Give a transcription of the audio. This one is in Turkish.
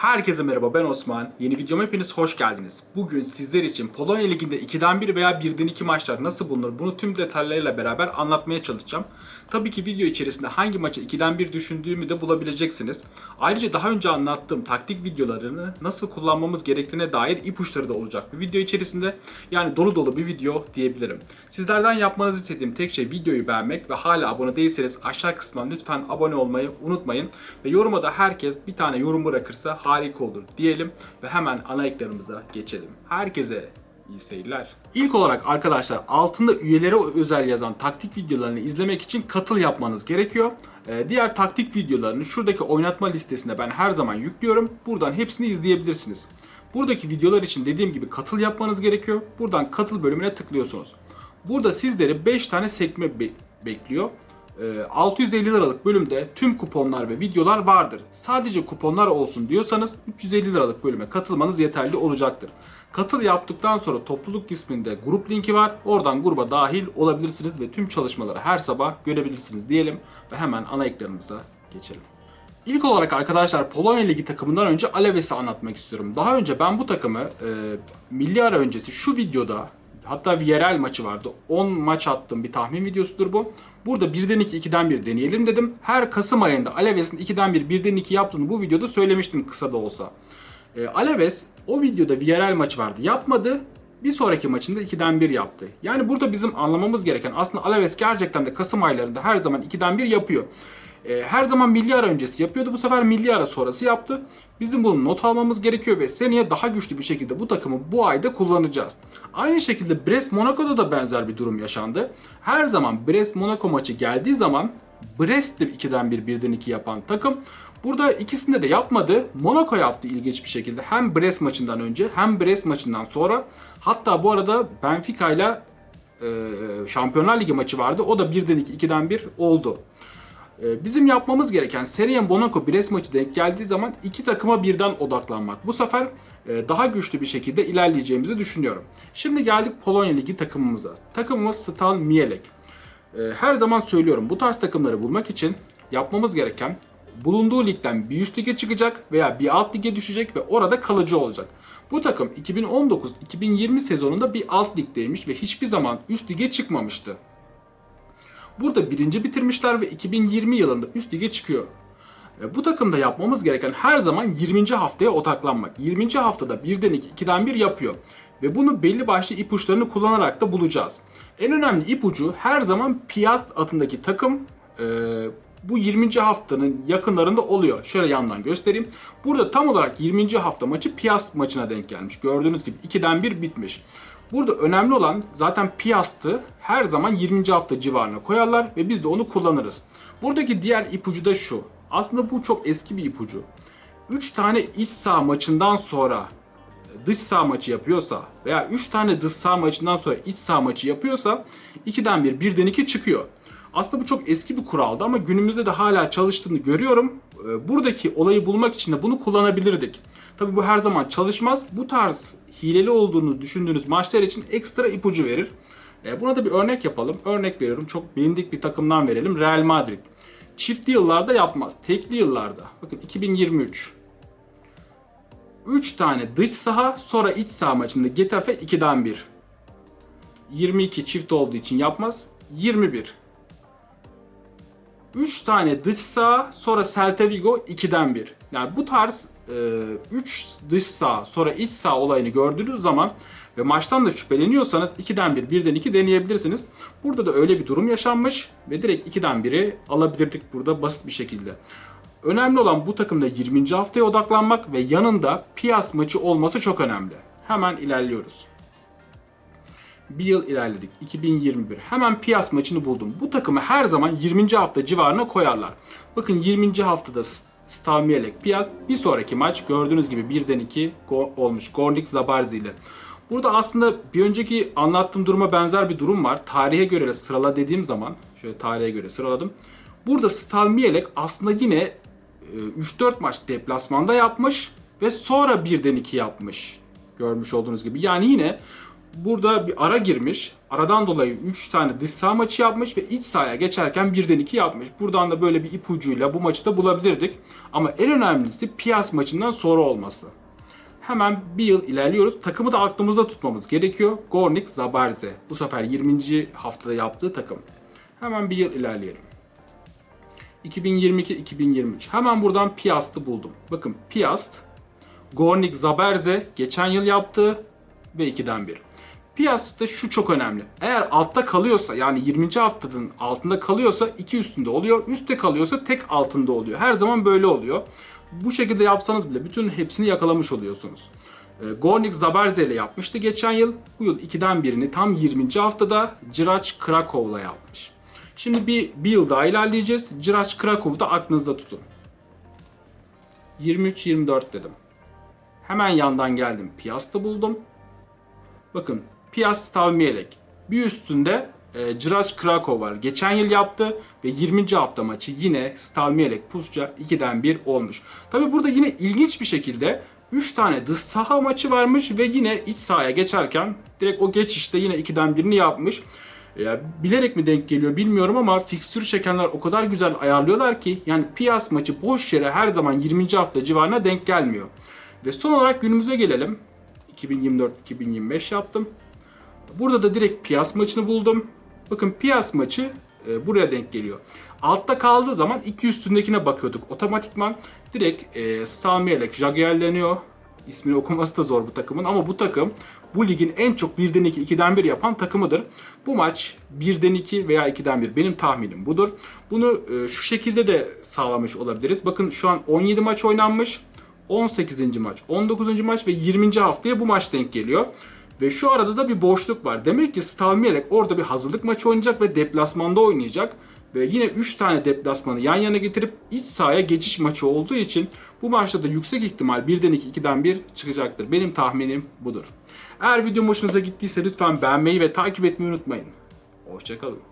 Herkese merhaba ben Osman. Yeni videoma hepiniz hoş geldiniz. Bugün sizler için Polonya Ligi'nde 2'den 1 veya 1'den 2 maçlar nasıl bulunur bunu tüm detaylarıyla beraber anlatmaya çalışacağım. Tabii ki video içerisinde hangi maçı 2'den 1 düşündüğümü de bulabileceksiniz. Ayrıca daha önce anlattığım taktik videolarını nasıl kullanmamız gerektiğine dair ipuçları da olacak bir video içerisinde. Yani dolu dolu bir video diyebilirim. Sizlerden yapmanızı istediğim tek şey videoyu beğenmek ve hala abone değilseniz aşağı kısmından lütfen abone olmayı unutmayın. Ve yoruma da herkes bir tane yorum bırakırsa harika olur diyelim ve hemen ana ekranımıza geçelim. Herkese iyi seyirler. İlk olarak arkadaşlar altında üyelere özel yazan taktik videolarını izlemek için katıl yapmanız gerekiyor. Ee, diğer taktik videolarını şuradaki oynatma listesine ben her zaman yüklüyorum. Buradan hepsini izleyebilirsiniz. Buradaki videolar için dediğim gibi katıl yapmanız gerekiyor. Buradan katıl bölümüne tıklıyorsunuz. Burada sizleri 5 tane sekme be- bekliyor. Ee, 650 liralık bölümde tüm kuponlar ve videolar vardır. Sadece kuponlar olsun diyorsanız 350 liralık bölüme katılmanız yeterli olacaktır. Katıl yaptıktan sonra topluluk isminde grup linki var. Oradan gruba dahil olabilirsiniz ve tüm çalışmaları her sabah görebilirsiniz diyelim ve hemen ana ekranımıza geçelim. İlk olarak arkadaşlar Polonya Ligi takımından önce Aleves'i anlatmak istiyorum. Daha önce ben bu takımı e, milli ara öncesi şu videoda hatta VRL maçı vardı. 10 maç attım bir tahmin videosudur bu. Burada 1'den 2 2'den 1 deneyelim dedim. Her Kasım ayında Aleves'in 2'den 1 1'den 2 yaptığını bu videoda söylemiştim kısa da olsa. E, Alaves o videoda VRL maçı vardı. Yapmadı. Bir sonraki maçında 2'den 1 yaptı. Yani burada bizim anlamamız gereken aslında Alaves gerçekten de Kasım aylarında her zaman 2'den 1 yapıyor. E, her zaman milli ara öncesi yapıyordu. Bu sefer milli ara sonrası yaptı. Bizim bunu not almamız gerekiyor ve seneye daha güçlü bir şekilde bu takımı bu ayda kullanacağız. Aynı şekilde Brest Monaco'da da benzer bir durum yaşandı. Her zaman Brest Monaco maçı geldiği zaman Brest'tir 2'den 1 1'den 2 yapan takım. Burada ikisinde de yapmadı. Monaco yaptı ilginç bir şekilde. Hem Brest maçından önce hem Brest maçından sonra. Hatta bu arada Benfica ile Şampiyonlar Ligi maçı vardı. O da 1'den 2, 2'den 1 oldu. E, bizim yapmamız gereken Serien Monaco Brest maçı denk geldiği zaman iki takıma birden odaklanmak. Bu sefer e, daha güçlü bir şekilde ilerleyeceğimizi düşünüyorum. Şimdi geldik Polonya Ligi takımımıza. Takımımız Stal Mielek. E, her zaman söylüyorum bu tarz takımları bulmak için yapmamız gereken bulunduğu ligden bir üst lige çıkacak veya bir alt lige düşecek ve orada kalıcı olacak. Bu takım 2019-2020 sezonunda bir alt ligdeymiş ve hiçbir zaman üst lige çıkmamıştı. Burada birinci bitirmişler ve 2020 yılında üst lige çıkıyor. E, Bu takımda yapmamız gereken her zaman 20. haftaya odaklanmak. 20. haftada 1'den 2, 2'den 1 yapıyor. Ve bunu belli başlı ipuçlarını kullanarak da bulacağız. En önemli ipucu her zaman Piast adındaki takım e, bu 20. haftanın yakınlarında oluyor. Şöyle yandan göstereyim. Burada tam olarak 20. hafta maçı Piast maçına denk gelmiş. Gördüğünüz gibi 2'den 1 bitmiş. Burada önemli olan zaten Piast'ı her zaman 20. hafta civarına koyarlar ve biz de onu kullanırız. Buradaki diğer ipucu da şu. Aslında bu çok eski bir ipucu. 3 tane iç saha maçından sonra dış saha maçı yapıyorsa veya 3 tane dış saha maçından sonra iç saha maçı yapıyorsa 2'den 1, 1'den 2 çıkıyor. Aslında bu çok eski bir kuraldı ama günümüzde de hala çalıştığını görüyorum. Ee, Buradaki olayı bulmak için de bunu kullanabilirdik. Tabi bu her zaman çalışmaz. Bu tarz hileli olduğunu düşündüğünüz maçlar için ekstra ipucu verir. Ee, Buna da bir örnek yapalım. Örnek veriyorum. Çok bilindik bir takımdan verelim. Real Madrid. Çiftli yıllarda yapmaz. Tekli yıllarda. Bakın 2023. 3 tane dış saha sonra iç saha maçında Getafe 2'den 1. 22 çift olduğu için yapmaz. 21. 3 tane dış saha sonra Celta Vigo 2'den 1. Yani bu tarz 3 dış saha sonra iç saha olayını gördüğünüz zaman ve maçtan da şüpheleniyorsanız 2'den 1, 1'den 2 deneyebilirsiniz. Burada da öyle bir durum yaşanmış ve direkt 2'den 1'i alabilirdik burada basit bir şekilde. Önemli olan bu takımda 20. haftaya odaklanmak ve yanında Piyas maçı olması çok önemli. Hemen ilerliyoruz. Bir yıl ilerledik. 2021. Hemen Piyas maçını buldum. Bu takımı her zaman 20. hafta civarına koyarlar. Bakın 20. haftada Stalmielek Piyas. Bir sonraki maç gördüğünüz gibi 1'den 2 go- olmuş. Gornik Zabarzi ile. Burada aslında bir önceki anlattığım duruma benzer bir durum var. Tarihe göre sırala dediğim zaman, şöyle tarihe göre sıraladım. Burada Stalmielek aslında yine e, 3-4 maç deplasmanda yapmış ve sonra 1'den 2 yapmış. Görmüş olduğunuz gibi. Yani yine burada bir ara girmiş. Aradan dolayı 3 tane dış saha maçı yapmış ve iç sahaya geçerken 1'den 2 yapmış. Buradan da böyle bir ipucuyla bu maçı da bulabilirdik. Ama en önemlisi Piyas maçından sonra olması. Hemen bir yıl ilerliyoruz. Takımı da aklımızda tutmamız gerekiyor. Gornik Zabarze. Bu sefer 20. haftada yaptığı takım. Hemen bir yıl ilerleyelim. 2022-2023. Hemen buradan Piast'ı buldum. Bakın Piast, Gornik Zaberze geçen yıl yaptığı ve 2'den 1. Piast'ta şu çok önemli. Eğer altta kalıyorsa yani 20. haftanın altında kalıyorsa 2 üstünde oluyor. Üstte kalıyorsa tek altında oluyor. Her zaman böyle oluyor. Bu şekilde yapsanız bile bütün hepsini yakalamış oluyorsunuz. E, Gornik Zaberze ile yapmıştı geçen yıl. Bu yıl 2'den birini tam 20. haftada Cirac Krakow'la yapmış. Şimdi bir, bir yıl daha ilerleyeceğiz. Cirac Krakow'u da aklınızda tutun. 23-24 dedim. Hemen yandan geldim. Piast'ı buldum. Bakın Piast Stavmielek. Bir üstünde e, Cirac Krakow var. Geçen yıl yaptı ve 20. hafta maçı yine Stavmielek Pusça 2'den 1 olmuş. Tabi burada yine ilginç bir şekilde 3 tane dış saha maçı varmış ve yine iç sahaya geçerken direkt o geçişte yine 2'den 1'ini yapmış. Ya bilerek mi denk geliyor bilmiyorum ama fikstürü çekenler o kadar güzel ayarlıyorlar ki yani Piyas maçı boş yere her zaman 20. hafta civarına denk gelmiyor. Ve son olarak günümüze gelelim. 2024-2025 yaptım. Burada da direkt Piyas maçını buldum. Bakın Piyas maçı e, buraya denk geliyor. Altta kaldığı zaman iki üstündekine bakıyorduk. Otomatikman direkt e, Stalmierlek Jaguar'leniyor. İsmini okuması da zor bu takımın ama bu takım bu ligin en çok 1'den 2, 2'den 1 yapan takımıdır. Bu maç 1'den 2 veya 2'den 1 benim tahminim budur. Bunu e, şu şekilde de sağlamış olabiliriz. Bakın şu an 17 maç oynanmış. 18. maç, 19. maç ve 20. haftaya bu maç denk geliyor. Ve şu arada da bir boşluk var. Demek ki Stalmierlek orada bir hazırlık maçı oynayacak ve deplasmanda oynayacak. Ve yine 3 tane deplasmanı yan yana getirip iç sahaya geçiş maçı olduğu için bu maçta da yüksek ihtimal 1'den 2, 2'den 1 çıkacaktır. Benim tahminim budur. Eğer videom hoşunuza gittiyse lütfen beğenmeyi ve takip etmeyi unutmayın. Hoşçakalın.